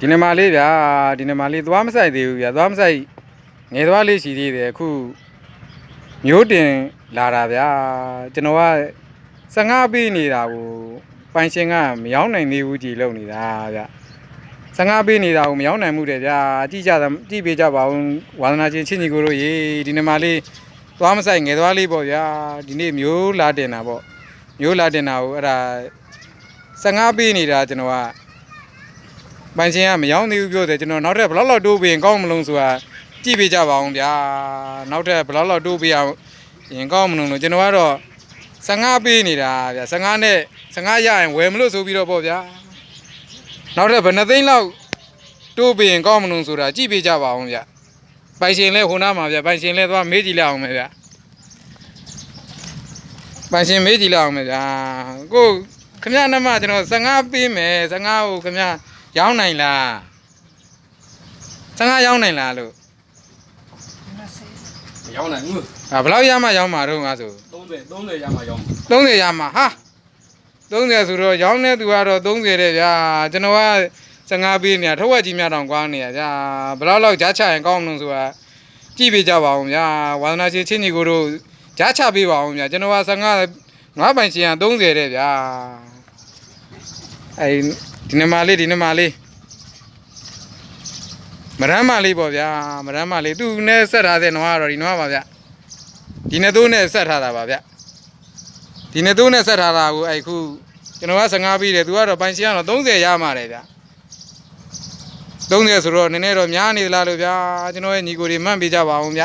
ဒီနမလေးဗျာဒီနမလေးသွားမဆိုင်သေးဘူးဗျာသွားမဆိုင်ငယ်သွားလေးရှိသေးတယ်အခုမျိုးတင်လာတာဗျာကျွန်တော်က15ပေးနေတာကိုပိုင်ရှင်ကမရောက်နိုင်သေးဘူးကြည်လုံနေတာဗျာ15ပေးနေတာကိုမရောက်နိုင်မှုတယ်ဗျာကြည့်ကြတာကြည့်ပေးကြပါဦးဝါသနာချင်းချင်းကြီးကိုတို့ရေဒီနမလေးသွားမဆိုင်ငယ်သွားလေးပေါ့ဗျာဒီနေ့မျိုးလာတင်တာပေါ့မျိုးလာတင်တာကိုအဲ့ဒါ15ပေးနေတာကျွန်တော်က ပိုင်ရှင်ကမရောက်သေးဘူးပြောတယ်ကျွန်တော်နောက်ထပ်ဘယ်လောက်လောက်တိုးပေးရင်ကောင်းမလို့ဆိုတာကြည့်ပေးကြပါအောင်ဗျာနောက်ထပ်ဘယ်လောက်လောက်တိုးပေးအောင်ရင်ကောင်းမလို့လို့ကျွန်တော်ကတော့15ပေးနေတာဗျာ15နဲ့15ရရင်ဝယ်မလို့ဆိုပြီးတော့ပေါ့ဗျာနောက်ထပ်ဘယ်နှသိန်းလောက်တိုးပေးရင်ကောင်းမလို့ဆိုတာကြည့်ပေးကြပါအောင်ဗျာပိုင်ရှင်လဲဟိုနားမှာဗျာပိုင်ရှင်လဲသွားမေးကြည့်လိုက်အောင်မယ်ဗျာပိုင်ရှင်မေးကြည့်လိုက်အောင်မယ်ဗျာကိုခမရနမကျွန်တော်15ပေးမယ်15ကိုခမရ ရောင်းနိုင်လား15ရောင်းနိုင်လားလို့မဆေးမရောင်းနိုင်ဘူးအာဘယ်လောက်ရမှရောင်းမှာတော့ငါဆို30 30ရမှရောင်း30ရမှဟာ30ဆိုတော့ရောင်းတဲ့သူကတော့30တဲ့ဗျာကျွန်တော်က15ပေးနေတာထုတ်ဝက်ကြီးများတောင်ကွာနေရဗျာဘယ်လောက်လောက်ကြားချရင်ကောင်းမလို့ဆိုတာကြည့်ပေးကြပါအောင်ဗျာဝါသနာရှင်ချင်းကြီးကိုတို့ကြားချပေးပါအောင်ဗျာကျွန်တော်က15နွားပိုင်ရှင်က30တဲ့ဗျာအဲ ဒီနမလေးဒီနမလေးမရမ်းမလေးပေါ့ဗျာမရမ်းမလေးသူနဲ့ဆက်ထားတဲ့နွားကတော့ဒီနွားပါဗျဒီနှစ်သိုးနဲ့ဆက်ထားတာပါဗျဒီနှစ်သိုးနဲ့ဆက်ထားတာကိုအဲ့ခုကျွန်တော်က15ပြီးတယ်သူကတော့ပိုင်ရှင်ကတော့30ရမှာတယ်ဗျ30ဆိုတော့နည်းနည်းတော့များနေသလားလို့ဗျာကျွန်တော်ရဲ့ညီကိုတွေမှတ်ပေးကြပါအောင်ဗျ